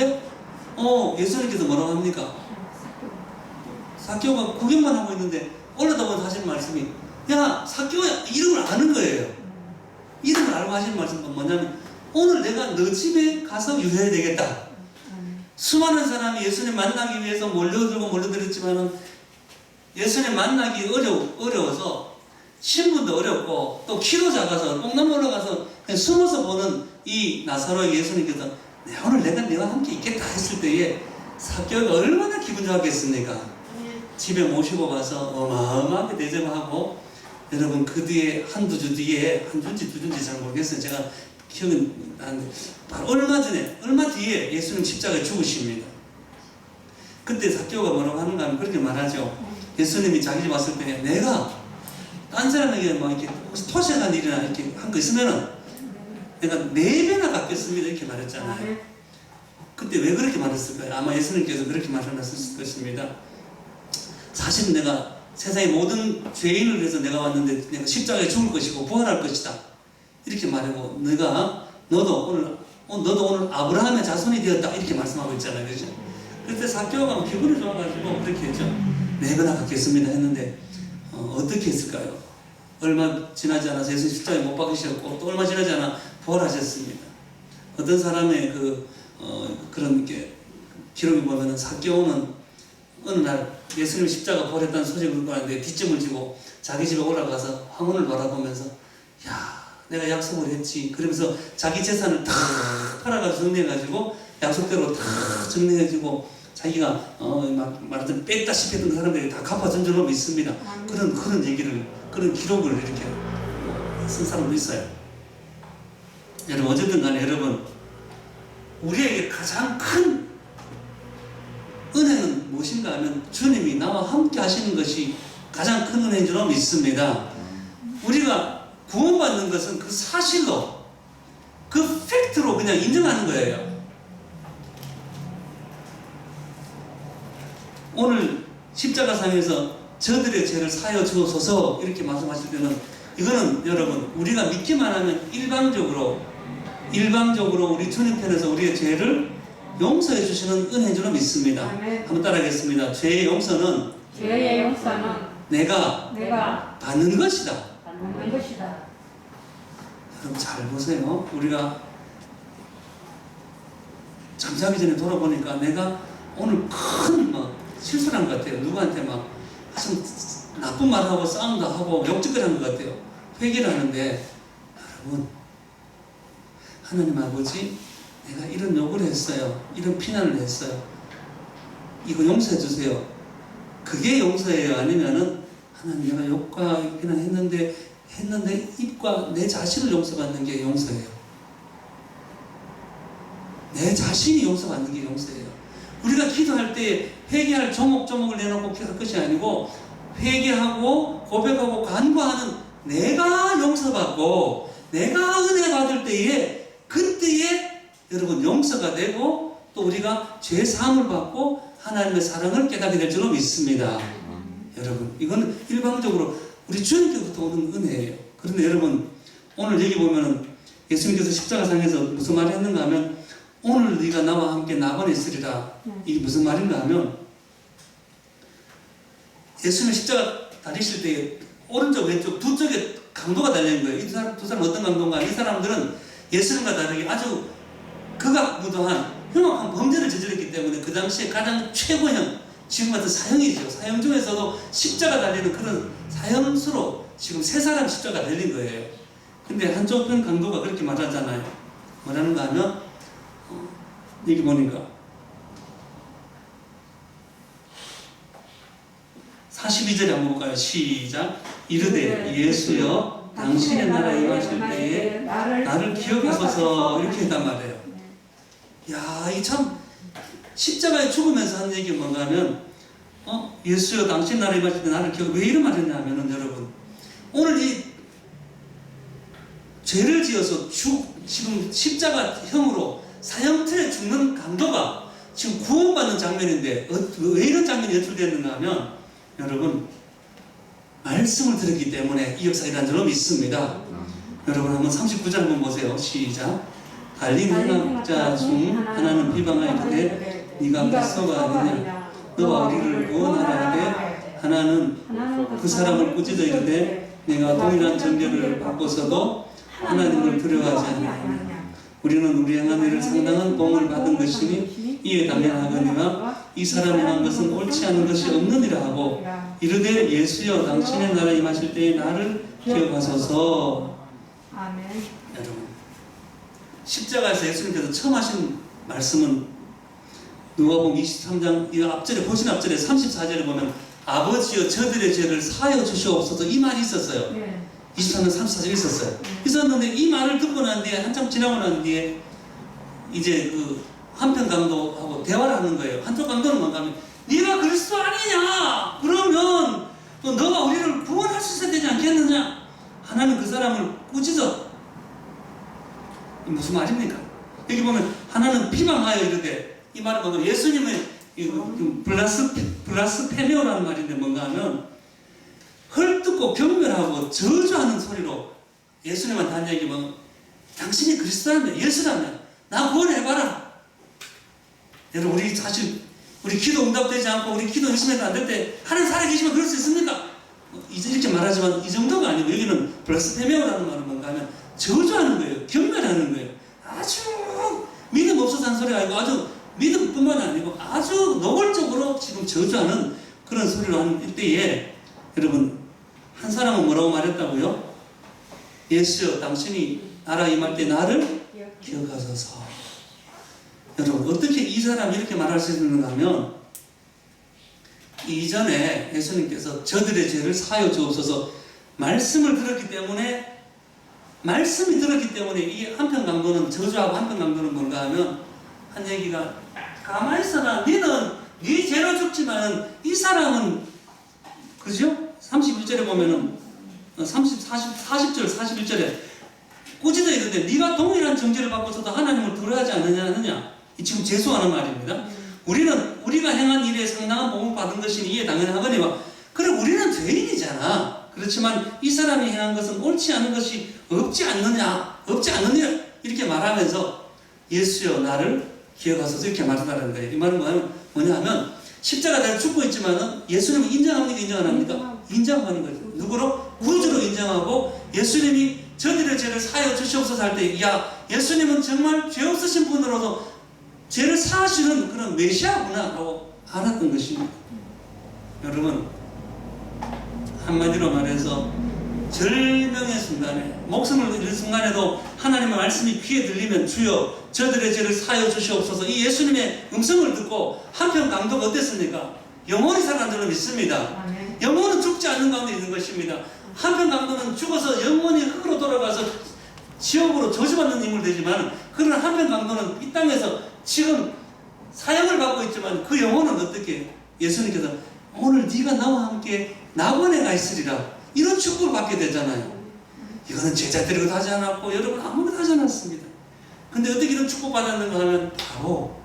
가는데 어 예수님께서 뭐라고 합니까? 사교가 구경만 하고 있는데 올라다 보면 하시는 말씀이 야 사교야 이름을 아는 거예요. 이름을 알고 하시는 말씀은 뭐냐면 오늘 내가 너 집에 가서 유해야 되겠다. 수많은 사람이 예수님 만나기 위해서 몰려들고 몰려들었지만은 예수님 만나기 어려, 어려워서 신분도 어렵고 또 키도 작아서 꽁나무 올라가서 숨어서 보는 이 나사로의 예수님께서 내 오늘 내가 너와 함께 있겠다 했을 때에 사교가 얼마나 기분 좋았겠습니까? 집에 모시고 가서 어마어마하게 대접하고 여러분 그 뒤에 한두 주 뒤에 한 주인지 두 주인지 잘 모르겠어요. 제가 기억은 나는데 바로 얼마 전에 얼마 뒤에 예수님 십자가에 죽으십니다. 그때 사교가 뭐라고 하는가 하면 그렇게 말하죠. 예수님이 자기 집 왔을 때 내가 딴 사람에게 막 이렇게 혹시 토시한 일이나 이렇게 한 거 있으면은 내가 네 배나 갚겠습니다 이렇게 말했잖아요. 그때 왜 그렇게 말했을까요? 아마 예수님께서 그렇게 말하셨을 것입니다. 사실 내가 세상의 모든 죄인을 위해서 내가 왔는데 내가 십자가에 죽을 것이고 부활할 것이다. 이렇게 말하고 너가 너도 오늘 어, 너도 오늘 아브라함의 자손이 되었다 이렇게 말씀하고 있잖아요, 그죠? 그때 사교가 기분이 좋아가지고 그렇게 했죠. 네 배나 갚겠습니다 했는데 어, 어떻게 했을까요? 얼마 지나지 않아서 예수 십자가에 못 박으셨고 또 얼마 지나지 않아 부활하셨습니다. 어떤 사람의 그 어, 그런 게 기록이 보면은 사교는 어느 날 예수님 십자가 부활했다는 소식을 왔는데 뒷짐을 지고 자기 집에 올라가서 황혼을 바라보면서 야 내가 약속을 했지. 그러면서 자기 재산을 다 팔아가지고 정리해가지고 약속대로 다 정리해가지고 자기가 어, 막 말하자면 뺐다시피 했던 사람들이 다 갚아준 줄로 믿습니다. 그런 그런 얘기를 그런 기록을 이렇게 어, 쓴 사람도 있어요 여러분 어쨌든 간에 여러분 우리에게 가장 큰 은혜는 무엇인가 하면 주님이 나와 함께 하시는 것이 가장 큰 은혜인 줄로 믿습니다. 우리가 구원받는 것은 그 사실로, 그 팩트로 그냥 인정하는 거예요. 오늘 십자가상에서 저들의 죄를 사여 주옵소서 이렇게 말씀하실 때는 이거는 여러분 우리가 믿기만 하면 일방적으로 일방적으로 우리 주님 편에서 우리의 죄를 용서해 주시는 은혜인 줄로 믿습니다. 아멘. 한번 따라하겠습니다. 죄의 용서는 죄의 용서는 내가 내가 받는 것이다. 받는 것이다. 여러분 잘 보세요. 우리가 잠자기 전에 돌아보니까 내가 오늘 큰 막 실수를 한 것 같아요. 누구한테 막 아주 나쁜 말하고 싸움도 하고 욕짓거리 한것 같아요. 회개를 하는데 여러분 하나님 아버지 내가 이런 욕을 했어요. 이런 피난을 했어요. 이거 용서해 주세요. 그게 용서예요. 아니면은 하나님 내가 욕과 피난 했는데 했는데 입과 내 자신을 용서받는 게 용서예요. 내 자신이 용서받는 게 용서예요. 우리가 기도할 때 회개할 조목조목을 내놓고 기도할 것이 아니고 회개하고 고백하고 간구하는 내가 용서받고 내가 은혜 받을 때에 그때에 여러분 용서가 되고 또 우리가 죄 사함을 받고 하나님의 사랑을 깨닫게 될 줄로 믿습니다. 여러분 이건 일방적으로 우리 주님께부터 오는 은혜예요. 그런데 여러분 오늘 여기 보면은 예수님께서 십자가상에서 무슨 말을 했는가 하면 오늘 네가 나와 함께 나번에 있으리라 이게 무슨 말인가 하면 예수님 십자가 다리실 때 오른쪽 왼쪽 두 쪽에 강도가 달려있는 거예요. 이 사람 두 사람 어떤 강도인가? 이 사람들은 예수님과 다르게 아주 극악무도한 흉악한 범죄를 저질렀기 때문에 그 당시에 가장 최고형 지금 같은 사형이죠. 사형 중에서도 십자가 달리는 그런 사형수로 지금 세 사람 십자가 달린 거예요. 근데 한쪽 편 강도가 그렇게 말하잖아요. 뭐라는가 하면 어, 여기 보니까 42절에 한번 볼까요? 시작. 이르되 예수여 당신의 나라에 임하실 때에 나를 기억하소서 이렇게 했단 말이에요. 야, 이 참 십자가에 죽으면서 하는 얘기 뭔가 하면 어? 예수여 당신 나라에 임하실 때 나를 기억 왜 이런 말 했냐면은 여러분 오늘 이 죄를 지어서 죽 지금 십자가형으로 사형틀에 죽는 강도가 지금 구원받는 장면인데 어, 왜 이런 장면이 연출되는가 하면 여러분 말씀을 들었기 때문에 이 역사가 일어난 줄로 믿습니다. 여러분 한번 39절 한번 보세요. 시작. 달린 행악자 중 하나는 비방하여 이르되 네가 백서가 아니냐 너와 우리를 구원하라 하되 하나는 그 사람을 꾸짖어 이르되 내가 동일한 정죄를 받고서도 하나님을 두려워하지 않느냐 우리는 우리 일을 상당한 공을 받은 것이니 이에 당연하거니와 이 사람이 한 것은 옳지 않은 것이 없느니라 하고 이르되 예수여 당신의 나라에 임하실 때에 나를 기억하소서 아멘. 여러분 십자가에서 예수님께서 처음 하신 말씀은 누가복음 23장 이 앞절에 보신 앞절에 34절에 보면 아버지여 저들의 죄를 사하여 주시옵소서 이 말이 있었어요. 네. 23년 34절 있었어요. 있었는데 이 말을 듣고 난 뒤에 한참 지나고 난 뒤에 이제 그 한편 강도하고 대화를 하는 거예요. 한쪽 강도는 뭔가 하면 네가 그리스도 아니냐? 그러면 또 너가 우리를 구원할 수 있어야 되지 않겠느냐? 하나는 그 사람을 꾸짖어. 이 무슨 말입니까? 여기 보면 하나는 비방하여 이르되 이 말은 뭔가 예수님의 이그 블라스 블라스페메오라는 말인데 뭔가 하면 헐뜯고 경멸하고 저주하는 소리로 예수님한테 한 얘기 뭐 당신이 그리스도라면 예수라면 나 구원해봐라. 여러분 우리 사실 우리 기도 응답되지 않고 우리 기도 열심히 해도 안될 때 하나님 살아계시면 그럴 수 있습니까? 뭐 이렇게 말하지만 이 정도가 아니고 여기는 블라스페메오라는 말은 뭔가 하면 저주하는 거예요. 경멸하는 거예요. 아주 믿음 없어서 소리가 아니고 아주 믿음뿐만 아니고 아주 노골적으로 지금 저주하는 그런 소리를 하는 때에 여러분 한 사람은 뭐라고 말했다고요? 예수여 당신이 나라 임할 때 나를 기억하소서 여러분 어떻게 이 사람이 이렇게 말할 수 있는가 하면 이전에 예수님께서 저들의 죄를 사여 주옵소서 말씀을 들었기 때문에 말씀이 들었기 때문에 이 한편 강도는 저주하고 한편 강도는 뭔가 하면 한 얘기가 가만히 있어라 너는 네 죄로 죽지만 이 사람은 그죠? 31절에 보면은 30, 40, 40절, 41절에 꾸짖어 이르되 네가 동일한 정죄를 받고서도 하나님을 두려워하지 않느냐 하느냐 이 지금 재수하는 말입니다. 우리는 우리가 행한 일에 상당한 복을 받은 것이니 이에 당연하거니와 그래 우리는 죄인이잖아. 그렇지만 이 사람이 행한 것은 옳지 않은 것이 없지 않느냐 없지 않느냐 이렇게 말하면서 예수여 나를 기억하소서 이렇게 말한다는 거예요. 이 말은 뭐냐면, 십자가 다 죽고 있지만은 예수님을 인정합니까 인정 안 합니까? 인정하는 거죠. 누구로? 구주로 인정하고 예수님이 저들의 죄를 사하여 주시옵소서 할 때, 야, 예수님은 정말 죄 없으신 분으로도 죄를 사하시는 그런 메시아구나 라고 알았던 것입니다. 여러분, 한마디로 말해서 절명의 순간에, 목숨을 잃는 순간에도 하나님의 말씀이 귀에 들리면 주여 저들의 죄를 사하여 주시옵소서 이 예수님의 음성을 듣고 한편 강도가 어땠습니까? 영원히 살아난 줄로 믿습니다. 영혼은 죽지 않는 가운데 있는 것입니다. 한편 강도는 죽어서 영원히 흙으로 돌아가서 지옥으로 저주받는 인물 되지만 그러나 한편 강도는 이 땅에서 지금 사형을 받고 있지만 그 영혼은 어떻게 예수님께서 오늘 네가 나와 함께 낙원에 가 있으리라 이런 축복을 받게 되잖아요. 이거는 제자들이고도 하지 않았고 여러분 아무것도 하지 않았습니다. 근데 어떻게 이런 축복 받았는가 하면 바로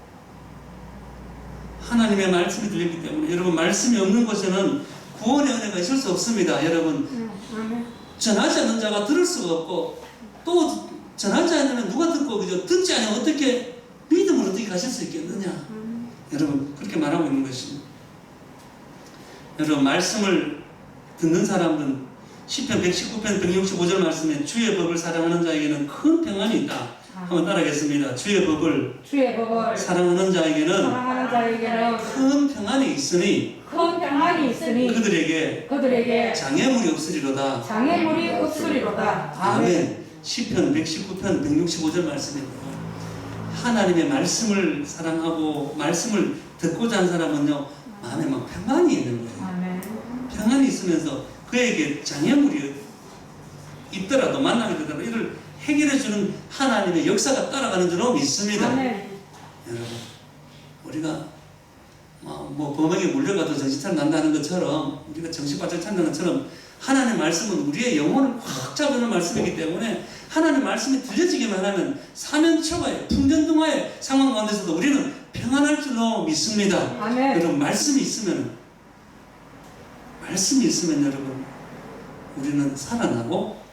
하나님의 말씀이 들리기 때문에 여러분 말씀이 없는 곳에는 구원의 은혜가 있을 수 없습니다. 여러분 음, 아멘. 전하지 않는 자가 들을 수가 없고 또 전하지 않으면 누가 듣고 그죠? 듣지 않으면 어떻게 믿음을 어떻게 가실 수 있겠느냐? 음, 여러분 그렇게 말하고 있는 것입니다. 여러분 말씀을 듣는 사람은 시편 119편 165절 말씀에 주의 법을 사랑하는 자에게는 큰 평안이 있다. 한번 따라하겠습니다. 주의 법을 주의 법을 사랑하는 자에게는 사랑하는 자에게는 큰 평안이 있으니 큰 평안이 있으니 그들에게 그들에게 장애물이 없으리로다. 장애물이 없으리로다. 아멘. 시편 119편 165절 말씀입니다. 하나님의 말씀을 사랑하고 말씀을 듣고자 하는 사람은요 마음에 막 평안이 있는 거예요. 평안이 있으면서 그에게 장애물이 있더라도 만나게 되더라도 이를 해결해 주는 하나님의 역사가 따라가는 줄로 믿습니다. 아멘. 여러분 우리가 뭐, 뭐 범에게 물려가도 정신차려 난다는 것처럼 우리가 정신 바짝 찾는 것처럼 하나님의 말씀은 우리의 영혼을 확 잡는 말씀이기 때문에 하나님의 말씀이 들려지기만 하면 사면초가에 풍전등화의 상황 가운데서도 우리는 평안할 줄로 믿습니다. 아멘. 여러분 말씀이 있으면 말씀이 있으면 여러분 우리는 살아나고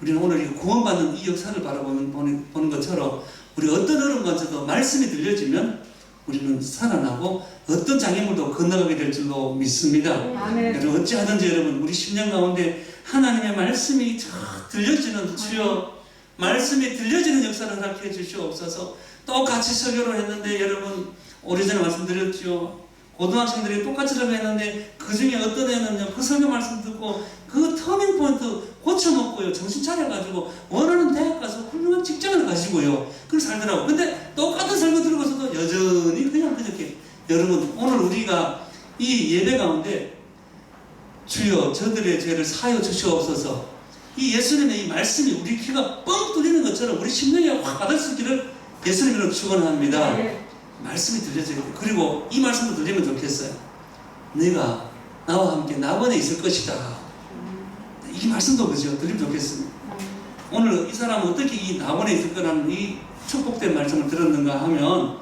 우리는 오늘 이 구원받는 이 역사를 바라보는 보는, 보는 것처럼 우리 어떤 어른과도 말씀이 들려지면 우리는 살아나고 어떤 장애물도 건너가게 될 줄로 믿습니다. 아멘. 여러분 어찌하든지 여러분 우리 10년 가운데 하나님의 말씀이 쫙 들려지는 주여 말씀이 들려지는 역사를 허락해 주시옵소서 똑같이 설교를 했는데 여러분 오래전에 말씀드렸죠 고등학생들이 똑같이 설교했는데 그 중에 어떤 애는요 그 설교 말씀 듣고 그 터닝 포인트 고쳐먹고요. 정신 차려가지고 원하는 대학 가서 훌륭한 직장을 가지고요. 그걸 살더라고. 근데 똑같은 설교 들고서도 여전히 그냥 그렇게 여러분 오늘 우리가 이 예배 가운데 주여 저들의 죄를 사여 주시옵소서. 이 예수님의 이 말씀이 우리 귀가 뻥 뚫리는 것처럼 우리 심령에 확 받을 수 있기를 예수님으로 축원합니다. 네. 말씀이 돼. 그리고 이 말씀도 들리면 좋겠어요. 내가 나와 함께 낙원에 있을 것이다. 이 말씀도 그죠? 들리면 좋겠습니다. 오늘 이 사람은 어떻게 이 낙원에 있을 거라는 이 축복된 말씀을 들었는가 하면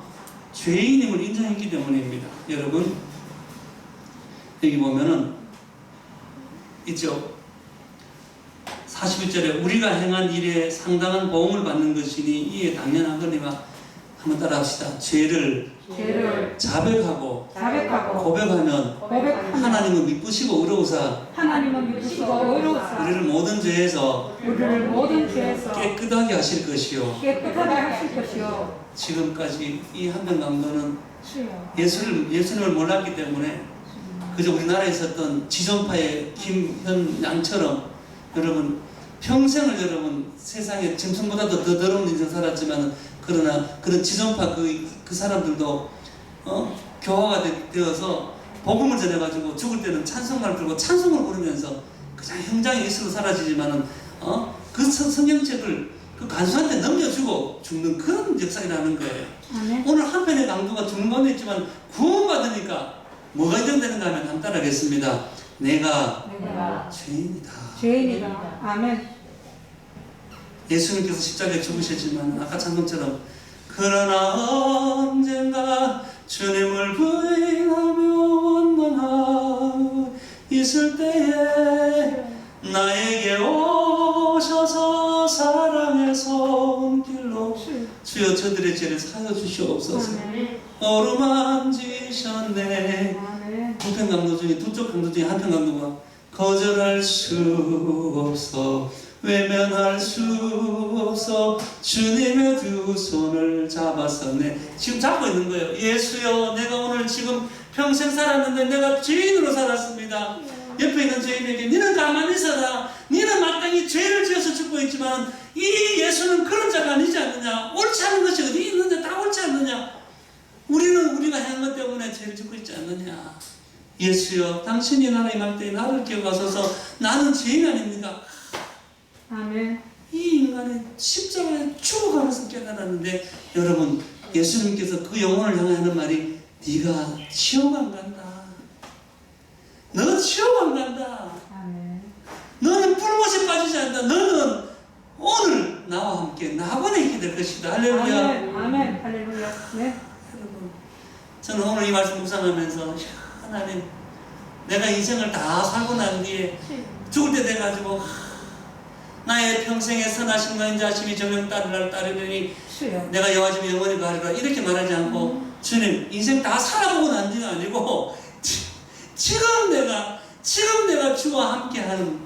죄인임을 인정했기 때문입니다. 여러분 여기 보면은 있죠. 41절에 우리가 행한 일에 상당한 보험을 받는 것이니 이에 당연하거니와 한번 따라합시다. 죄를 죄를 자백하고 자백하고 고백하면 고백하면 하나님은 미쁘시고 의로우사 하나님은 믿으시고 의로우사 우리를 모든 죄에서 우리를 모든 죄에서 깨끗하게 하실 것이요. 깨끗하게 하실 것이요 지금까지 이 한명 강도는 주여 예수를 예수님을 몰랐기 때문에 그저 우리나라에 있었던 지존파의 김현 양처럼 여러분 평생을 여러분 세상에 짐승보다도 더 더러운 인생 살았지만 그러나 그런 지존파 그, 그 사람들도 어? 교화가 되, 되어서 복음을 전해가지고 죽을 때는 찬송가를 들고 찬송을 부르면서 그냥 형장의 예수로 사라지지만은 어? 그 성- 성경책을 그 간수한테 넘겨주고 죽는 그런 역사라는 거예요. 아멘 오늘 한편의 강도가 죽는 가운데 있지만 구원받으니까 뭐가 인정되는가 하면 한번 따라하겠습니다. 내가 내가 죄인이다. 죄인이다 아멘 예수님께서 십자가에 죽으셨지만 아까 찬송처럼 그러나 언젠가 주님을 부인하며 원망하 있을 때에 나에게 오셔서 사랑의 손길로 주여 저들의 죄를 사여 주시옵소서. 어루만지셨네. 한편 강도 중에 두 쪽 강도 중에 한 편 강도가 거절할 수 없어 외면할 수 없어. 주님의 두 손을 잡았었네. 지금 잡고 있는 거예요. 예수여 내가 오늘 지금 평생 살았는데 내가 죄인으로 살았습니다. 옆에 있는 죄인에게 니는 가만히 있어라. 니는 마땅히 죄를 지어서 죽고 있지만 이 예수는 그런 자가 아니지 않느냐? 옳지 않은 것이 어디 있느냐 다 옳지 않느냐? 우리는 우리가 행한 것 때문에 죄를 짓고 있지 않느냐. 예수여, 당신이 나라에 임할 때 나를 기억하소서. 나는 죄인 아닙니까? 아멘 이 인간의 십자가에 죽어가면서 깨달았는데 여러분 예수님께서 그 영혼을 향해 하는 말이 네가 지옥 안 간다. 너 지옥 안 간다. 아멘 너는 불못에 빠지지 않는다. 너는 오늘 나와 함께 낙원에 있게 될 것이다. 할렐루야. 아멘 아멘 할렐루야 네 여러분, 저는 오늘 이 말씀 묵상하면서 야, 하나님 내가 인생을 다 살고 난 뒤에 죽을 때 돼가지고 하, 나의 평생의 선하신 거 인자심이 정령 따르라 따르더니 주여. 내가 여호와 집에 영원히 가리라. 이렇게 말하지 않고 주님 인생 다 살아보고 난 뒤가 아니고 지- 지금 내가 지금 내가 주와 함께하는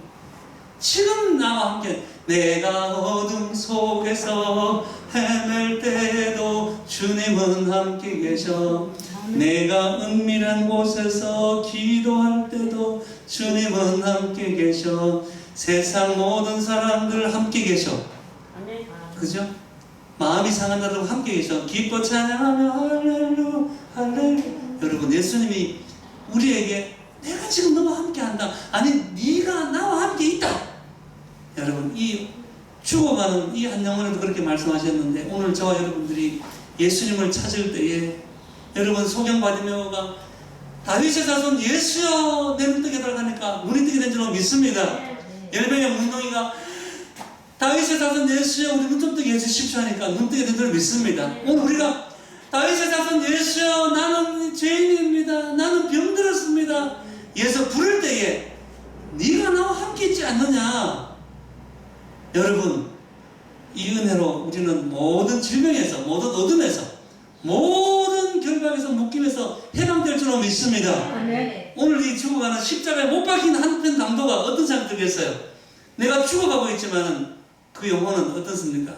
지금 나와 함께 내가 어둠 속에서 헤맬 때도 주님은 함께 계셔. 내가 은밀한 곳에서 기도할 때도 주님은 함께 계셔 세상 모든 사람들 함께 계셔. 그죠? 마음이 상한다도 함께 계셔. 기뻐 찬양하며 할렐루 할렐루. 여러분 예수님이 우리에게 내가 지금 너와 함께 한다. 아니 네가 나와 함께 있다. 여러분 이 죽어가는 이 한 영혼에도 그렇게 말씀하셨는데 오늘 저와 여러분들이 예수님을 찾을 때에 여러분 소경바디메오가 다윗의 자손 예수여 내 눈 뜨게 들어가니까 눈이 뜨게 된 줄로 믿습니다 열명의 문둥이가 다윗의 자손 예수여 우리 눈좀 뜨게 해주십시오 하니까 눈 뜨게 된 줄 믿습니다. 오늘 우리가 다윗의 자손 예수여 나는 죄인입니다. 나는 병들었습니다. 예수 부를 때에 네가 나와 함께 있지 않느냐? 여러분 이 은혜로 우리는 모든 질병에서 모든 어둠에서 모든 결박에서 묶임에서 해방될 줄로 믿습니다. 아멘. 오늘 이 죽어가는 십자가에 못 박힌 한편 강도가 어떤 생각 들겠어요? 내가 죽어가고 있지만 그 영혼은 어떻습니까?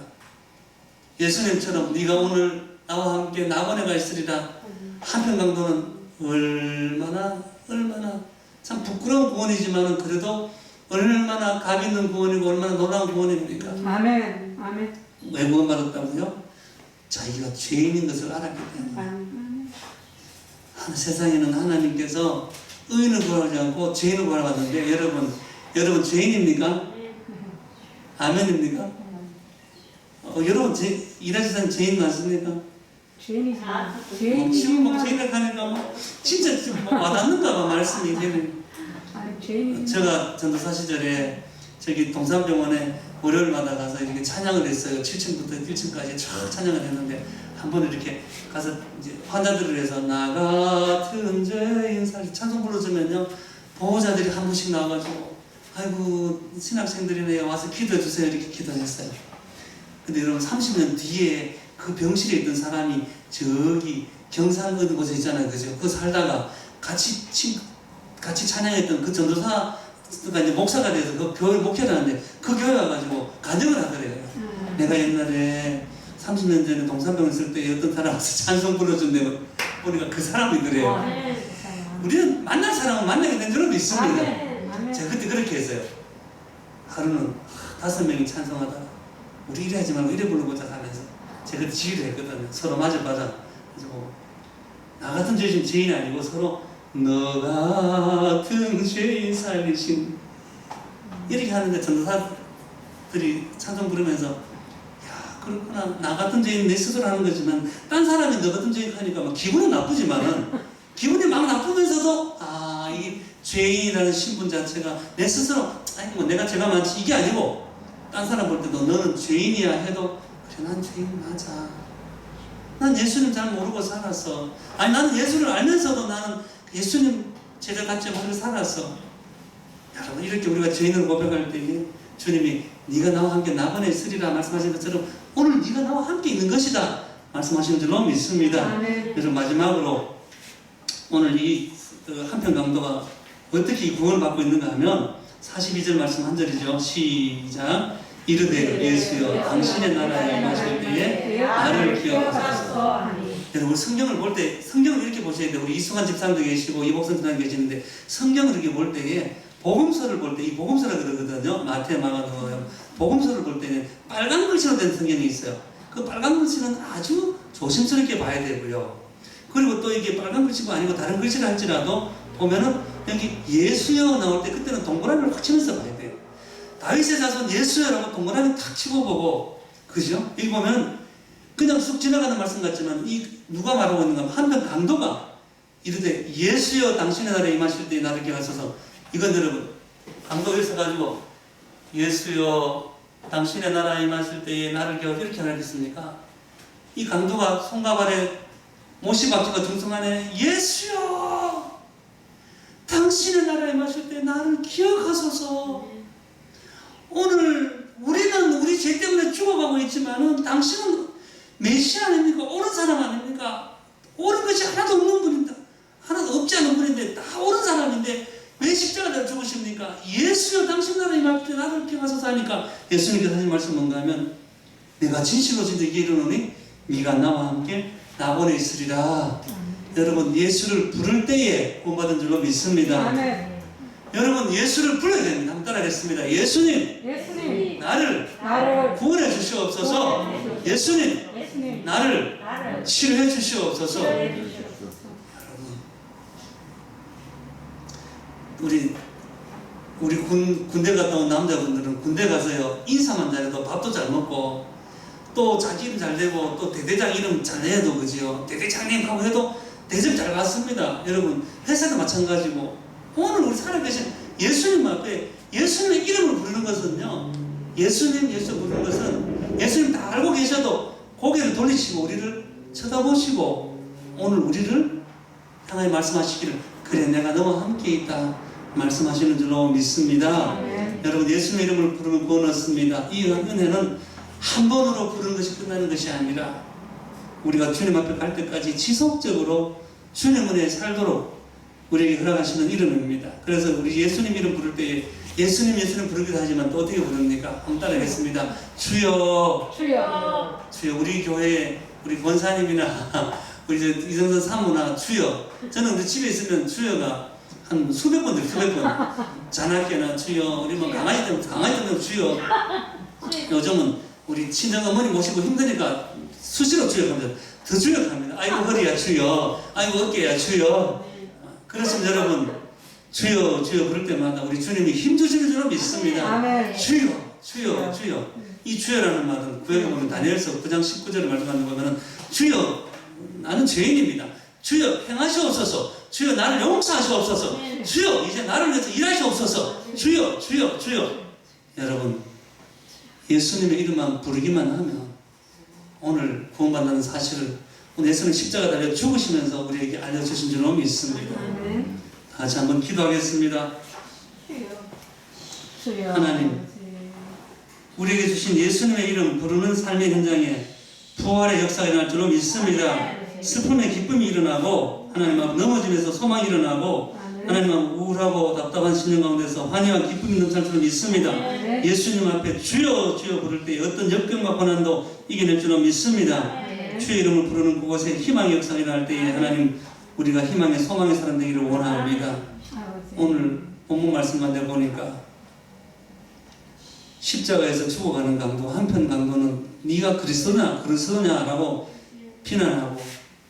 예수님처럼 네가 오늘 나와 함께 나번에가 있으리라 한편 강도는 얼마나 얼마나 참 부끄러운 구원이지만 그래도 얼마나 감 있는 구원이고 얼마나 놀라운 구원입니까? 아멘. 아멘. 왜 구원 받았다고요? 자기가 죄인인 것을 알았기 때문에 세상에는 하나님께서 의인을 구하지 않고 죄인을 구하는데 여러분 여러분 죄인입니까? 아멘입니까? 어, 여러분 죄, 일하시는 죄인 맞습니까? 죄인이지만 뭐, 지금 뭐 죄인을 하니까 뭐 진짜 좀뭐 와닿는가 봐 말씀이 이제는 제가 전도사 시절에 저기 동산병원에 월요일마다 가서 이렇게 찬양을 했어요. 7층부터 1층까지 쫙 찬양을 했는데 한 번은 이렇게 가서 이제 환자들을 위해서 나 같은 죄인 살 찬송 불러주면요 보호자들이 한 분씩 나와가지고 아이고 신학생들이네 와서 기도해 주세요 이렇게 기도했어요. 근데 여러분 30년 뒤에 그 병실에 있던 사람이 저기 경상 어느 곳에 있잖아요, 그죠? 그 살다가 같이 친 같이 찬양했던 그 전도사가 이제 목사가 돼서 그 교회 목회를 하는데 그 교회 와가지고 간증을 하더래요. 음. 내가 옛날에 30년 전에 동산병 있을 때 어떤 사람 와서 찬송 불러준데 보니까 그 사람이더래요. 우리는 만날 사람은 만나게 된 줄은 믿습니다. 아멘. 아멘. 제가 그때 그렇게 했어요. 하루는 하, 다섯 명이 찬송하다가 우리 이래 하지 말고 이래 불러보자 하면서 제가 지휘를 했거든요. 서로 맞아봐자. 그래서 뭐, 나 같은 죄인 죄인이 아니고 서로 너 같은 죄인 살리신 이렇게 하는데 전도사들이 찬송 부르면서 야 그렇구나. 나 같은 죄인 내 스스로 하는 거지만 딴 사람이 너 같은 죄인 하니까 막 기분은 나쁘지만은 기분이 막 나쁘면서도 아 이게 죄인이라는 신분 자체가 내 스스로 아니 뭐 내가 죄가 많지 이게 아니고 딴 사람 볼 때도 너는 죄인이야 해도 그래 난 죄인 맞아. 난 예수님 잘 모르고 살았어. 아니 나는 예수를 알면서도 나는 예수님 제자 같지 못하고 살았어. 여러분 이렇게 우리가 죄인을 고백할 때에 주님이 네가 나와 함께 나번에 있으리라 말씀하신 것처럼 오늘 네가 나와 함께 있는 것이다 말씀하시는 줄로 믿습니다. 그래서 마지막으로 오늘 이 어, 한편 강도가 어떻게 이 구원을 받고 있는가 하면 42절 말씀 한 절이죠. 시작. 이르되 예수여 당신의 나라에 임하실 때에 나를 기억하소서. 여러분 성경을 볼 때 성경을 이렇게 보셔야 돼요. 우리 이승환 집사님도 계시고 이복선 집사님 계시는데 성경을 이렇게 볼 때에 복음서를 볼 때 이 복음서라 그러거든요. 마태, 마가, 누가 복음서를 볼 때는 빨간 글씨로 된 성경이 있어요. 그 빨간 글씨는 아주 조심스럽게 봐야 되고요. 그리고 또 이게 빨간 글씨가 아니고 다른 글씨를 할지라도 보면은 여기 예수여 나올 때 그때는 동그라미를 확 치면서 봐야 돼요. 다윗의 자손 예수여라고 동그라미 탁 치고 보고 그죠? 여기 보면 그냥 쑥 지나가는 말씀 같지만 이 누가 말하고 있는가 한편 강도가 이르되 예수여 당신의 나라에 임하실 때 나를 기억하소서 이건 여러분 강도에 서가지고 예수여 당신의 나라에 임하실 때에 나를 기억 이렇게 하겠습니까? 이 강도가 손과 발에 못이 박히고 안에 예수여 당신의 나라에 임하실 때 나를 기억하소서 오늘 우리는 우리 죄 때문에 죽어가고 있지만은 당신은 메시아 아닙니까? 옳은 사람 아닙니까? 옳은 것이 하나도 없는 분입니다. 하나도 없지 않은 분인데 다 옳은 사람인데 왜 십자가를 죽으십니까? 예수여 당신 나라에 임할 때 나를 기억하소서 하니까 예수님께서 하신 말씀 뭔가 하면 내가 진실로 진들에게 이르노니 네가 나와 함께 나보내 있으리라. 여러분 예수를 부를 때에 구원받은 줄로 믿습니다. 아멘. 여러분 예수를 불러야 됩니다. 한번 따라하겠습니다. 예수님 예수님 나를 나를 구원해 주시옵소서. 예수님 예수님 나를 나를 치료해 주시옵소서. 치료해 주시옵소서. 여러분 우리 우리 군 군대 갔다 온 남자분들은 군대 가서요 인사만 잘해도 밥도 잘 먹고 또 자기 이름 잘 되고 또 대대장 이름 잘 내도 그지요. 대대장님 하고 해도 대접 잘 받습니다. 여러분 회사도 마찬가지고 오늘 우리 살아계신 예수님 앞에 예수님의 이름을 부르는 것은요 예수님 예수 부르는 것은 예수님 다 알고 계셔도 고개를 돌리시고 우리를 쳐다보시고 오늘 우리를 향하여 말씀하시기를 그래 내가 너와 함께 있다 말씀하시는 줄로 믿습니다. 아멘. 여러분 예수님 이름을 부르면 구원 얻습니다. 이 은혜는 한 번으로 부르는 것이 끝나는 것이 아니라 우리가 주님 앞에 갈 때까지 지속적으로 주님 은혜에 살도록 우리에게 허락하시는 이름입니다. 그래서 우리 예수님 이름 부를 때 예수님 예수님 부르기도 하지만 또 어떻게 부릅니까? 한번 따라하겠습니다. 주여 주여. 주여 우리 교회 우리 권사님이나 우리 저 이성선 사모나 주여 저는 근데 집에 있으면 주여가 한 수백 번들 수백 번. 자나깨나 주여 우리 뭐 강아지 때문에 강아지 때문에 주여. 요즘은 우리 친정 어머니 모시고 힘드니까 수시로 주여 합니다. 더 주여 합니다. 아이고 허리야 주여? 아이고 어깨야 주여? 그렇지만 여러분. 주여 주여 그럴 때마다 우리 주님이 힘 주시는 줄 믿습니다. 아멘. 주여, 주여, 주여. 이 주여라는 말은 구약에 보면 다니엘서 9장 19절을 말씀하는 보면은 주여, 나는 죄인입니다. 주여, 행하시옵소서. 주여, 나를 용서하시옵소서. 주여, 이제 나를 위해서 일하시옵소서. 주여, 주여, 주여. 여러분, 예수님의 이름만 부르기만 하면 오늘 구원받는 사실을 오늘 예수님 십자가 달려 죽으시면서 우리에게 알려주신 줄로 믿습니다. 아멘. 다 같이 한번 기도하겠습니다. 주여. 하나님. 우리에게 주신 예수님의 이름 부르는 삶의 현장에 부활의 역사가 일어날 줄로 믿습니다. 슬픔의 기쁨이 일어나고 하나님 앞 넘어짐에서 소망이 일어나고 하나님 앞 우울하고 답답한 심령 가운데서 환희와 기쁨이 넘칠 줄로 믿습니다. 아멘. 예수님 앞에 주여 주여 부를 때 어떤 역경과 고난도 이겨낼 줄로 믿습니다. 주의 이름을 부르는 그곳에 희망의 역사가 일어날 때에 하나님 우리가 희망의 소망의 사람 되기를 원합니다. 오늘 본문 말씀만 내 보니까 십자가에서 죽어가는 강도 한편 강도는 네가 그리스도냐 그리스도냐라고 비난하고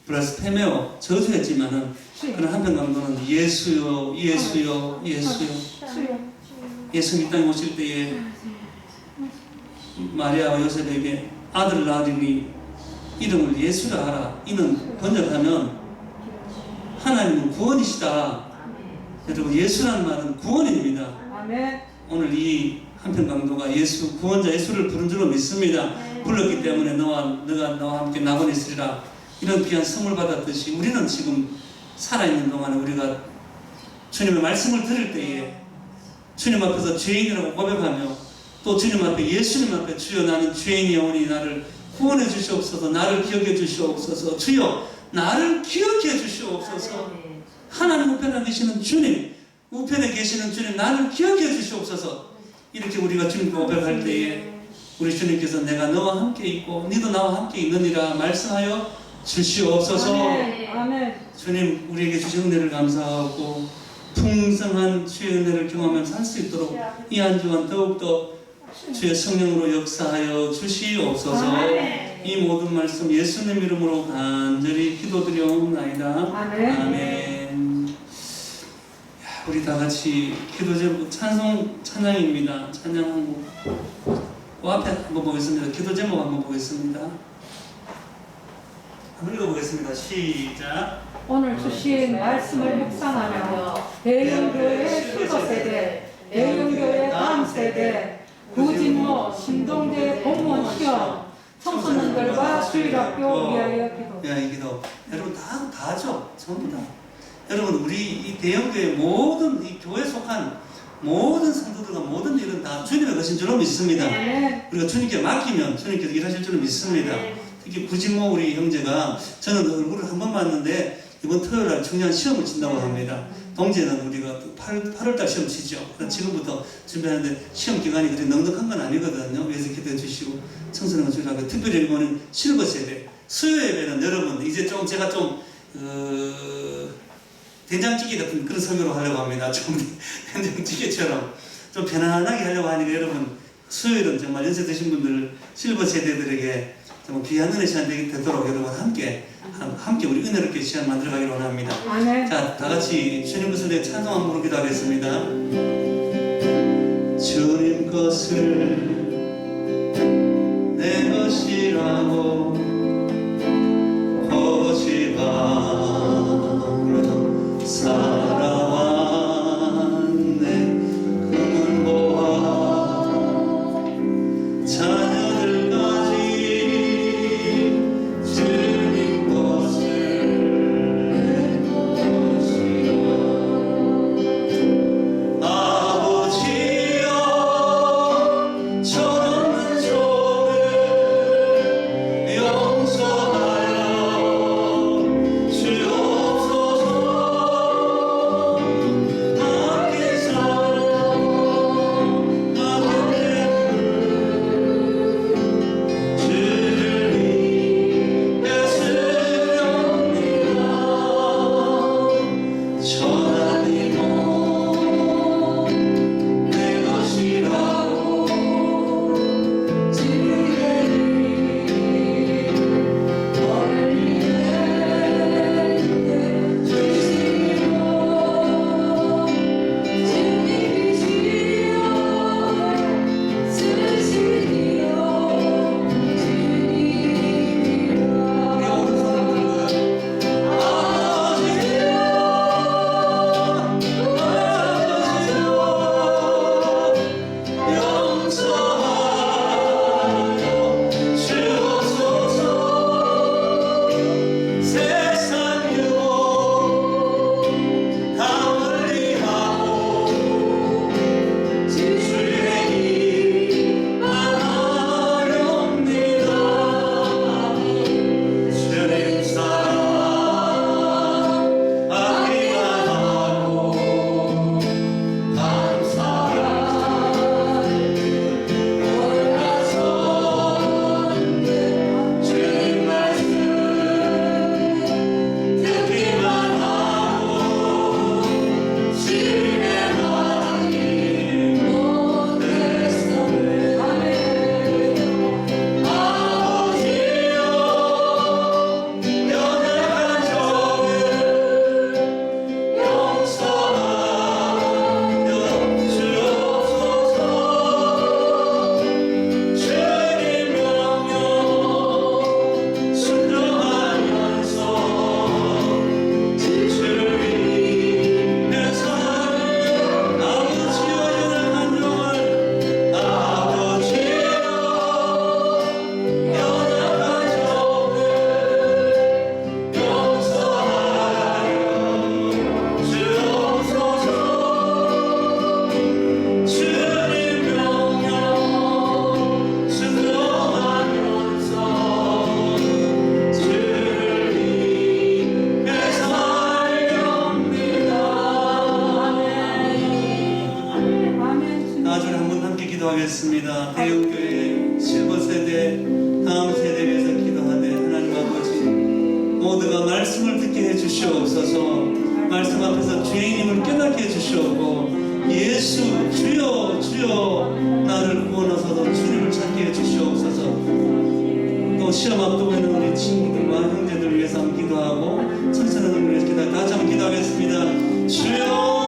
블라스페메오 저주했지만은 주여. 그런 한편 강도는 예수요 예수요 예수요 주여. 예수님 이 땅에 오실 때에 마리아와 요셉에게 아들 낳으리니 이름을 예수라 하라 이는 번역하면 하나님은 구원이시다 여러분 예수라는 말은 구원입니다. 오늘 이 한편 강도가 예수 구원자 예수를 부른 줄로 믿습니다. 불렀기 때문에 너와 너가 나와 함께 낙원에 있으리라 이런 귀한 선물 받았듯이 우리는 지금 살아 있는 동안에 우리가 주님의 말씀을 들을 때에 주님 앞에서 죄인이라고 고백하며 또 주님 앞에 예수님 앞에 주여 나는 죄인이 오니 나를 구원해 주시옵소서 나를 기억해 주시옵소서 주여 나를 기억해 주시옵소서. 하나님 우편에 계시는 주님, 우편에 계시는 주님, 나를 기억해 주시옵소서. 이렇게 우리가 주님 고백할 때에 우리 주님께서 내가 너와 함께 있고 너도 나와 함께 있느니라 말씀하여 주시옵소서. 아멘. 아멘. 주님 우리에게 주신 은혜를 감사하고 풍성한 주의 은혜를 경험하면서 살수 있도록 이 한 주간 더욱더 주의 성령으로 역사하여 주시옵소서. 이 모든 말씀 예수님 이름으로 간절히 기도드려옵나이다. 아멘. 아멘. 야, 우리 다 같이 기도 제목 찬송 찬양입니다. 찬양 한 곡. 그 앞에 한번 보겠습니다. 기도 제목 한번 보겠습니다. 한번 읽어보겠습니다. 시작. 오늘 주신 말씀을 묵상하며 대형교회 출거 세대, 대형교회 다음 세대, 구진모, 신동대 공무원 시험, 청소년들과 주일학교 위하여 기도. 야, 이 기도. 여러분 다 다죠. 전부 다. 여러분 우리 이 대형교회 모든 이 교회 속한 모든 성도들과 모든 일은 다 주님의 것인 줄로 믿습니다. 아멘. 우리가 주님께 맡기면 주님께서 일하실 줄로 믿습니다. 특히 구진모 우리 형제가 저는 얼굴을 한 번 봤는데 이번 토요일 날 중요한 시험을 친다고 합니다. 동재는 우리가 8, 8월달 시험 치죠. 그래서 지금부터 준비하는데 시험 기간이 그렇게 넉넉한 건 아니거든요. 위해서 기도해 주시고 청소년 주일하고 특별히 이번엔 실버 세대 수요 예배는 여러분 이제 좀 제가 좀 어, 된장찌개 같은 그런 설교로 하려고 합니다. 좀 된장찌개처럼 좀 편안하게 하려고 하니까 여러분 수요일은 정말 연세 드신 분들 실버 세대들에게 정말 은혜 시간 되도록 여러분 함께 함- 함께 우리 은혜롭게 시간 만들어 가기를 원합니다. 아멘. 자, 다 같이 주님 것을 내 찬송 한번 부르기도 하겠습니다. 주님 것을 내 것이라고